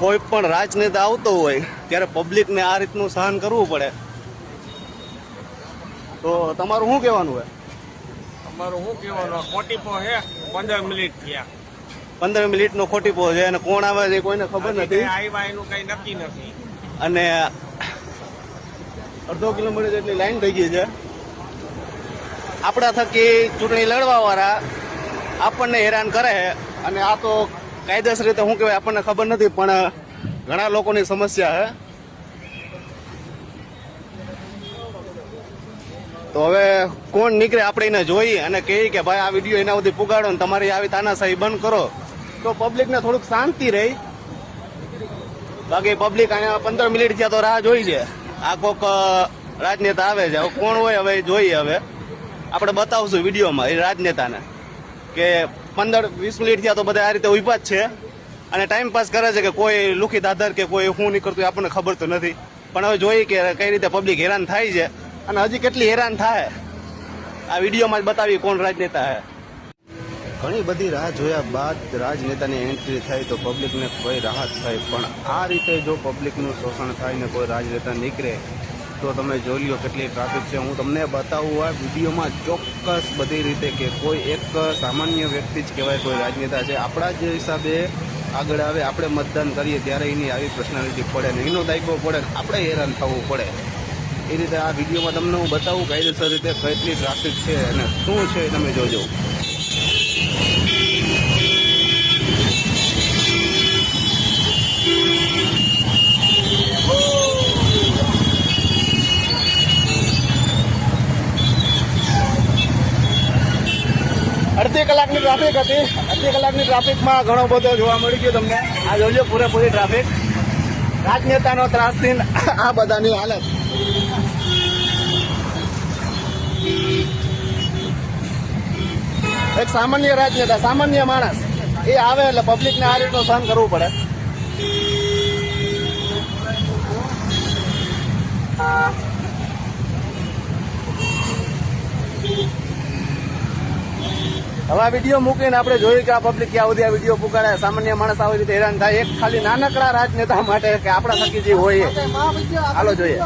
કોઈ પણ રાજનેતા આવતો હોય ત્યારે પબ્લિકને આ રીતનું સહન કરવું પડે. તો તમારું શું કહેવાનું હોય? તમારું શું કહેવાનું? ખોટી પો હે પંદર મિનિટ થયા. પંદર મિનિટનો ખોટી પો છે અને કોણ આવે છે કોઈને ખબર નથી. આવ્યા એનું કઈ નક્કી નથી. અને અડધો કિલોમીટર જેટલી લાઈન થઈ ગઈ છે. આપણા થકી ચૂંટણી લડવા વાળા આપણને હેરાન કરે છે અને આ તો કાયદેસર રીતે શું કહેવાય આપણને ખબર નથી, પણ ઘણા લોકોની સમસ્યા છે. તો હવે કોણ નીકળે આપણે એને જોઈએ અને કહીએ કે ભાઈ આ વીડિયો એના સુધી પુગાડો ને તમારી આવી તાનાશાહી બંધ કરો. તો પબ્લિકને થોડુંક શાંતિ રહી. બાકી પબ્લિક અહીંયા પંદર મિનિટ થયા તો રાહ જોઈ છે આ કોક રાજનેતા આવે છે. કોણ હોય હવે જોઈએ હવે. આપણે બતાવશું વિડીયોમાં એ રાજનેતાને. કે પંદર વીસ મિનિટ થયા તો બધા આ રીતે ઊભા જ છે. અને ટાઈમ પાસ કરે છે કે કોઈ લુખિત આધાર કે કોઈ શું નીકળતું આપણને ખબર તો નથી. પણ હવે જોઈએ કે કઈ રીતે પબ્લિક હેરાન થાય છે અને હજી કેટલી હેરાન થાય. આ વિડીયોમાં જ બતાવી કોણ રાજનેતા હે. ઘણી બધી રાહ જોયા બાદ રાજનેતાની એન્ટ્રી થાય તો પબ્લિકને કોઈ રાહત થાય. પણ આ રીતે જો પબ્લિકનું શોષણ થાય ને કોઈ રાજનેતા નીકળે તો તમે જોઈ લ્યો કેટલી ટ્રાફિક છે. હું તમને બતાવું આ વિડીયોમાં ચોક્કસ બધી રીતે કે કોઈ એક સામાન્ય વ્યક્તિ જ કહેવાય, કોઈ રાજનેતા છે. આપણા જ હિસાબે આગળ આવે, આપણે મતદાન કરીએ ત્યારે એની આવી પર્સનાલિટી પડે ને એનો દાયકો પડે ને આપણે હેરાન થવું પડે. એ રીતે આ વિડીયોમાં તમને હું બતાવું કાયદેસર રીતે કેટલી ટ્રાફિક છે અને શું છે તમે જોજો. અડધી કલાકની ટ્રાફિક હતી. અડધી કલાકની ટ્રાફિકમાં ઘણો બધો જોવા મળી ગયો તમને. આ જોજો પૂરેપૂરી ટ્રાફિક રાજનેતાનો ત્રાસથી આ બધાની હાલત. એક સામાન્ય રાજનેતા, સામાન્ય માણસ. એ આવે એટલે પબ્લિકને આ રીતનું સહન કરવું પડે. હવે આ વીડિયો મૂકીને આપણે જોયું કે આ પબ્લિક ક્યાં સુધી આ વીડિયો પુકાડે સામાન્ય માણસ આવી રીતે હેરાન થાય. એક ખાલી નાનકડા રાજનેતા માટે કે આપણા થકી જે હોય હાલો જોઈએ.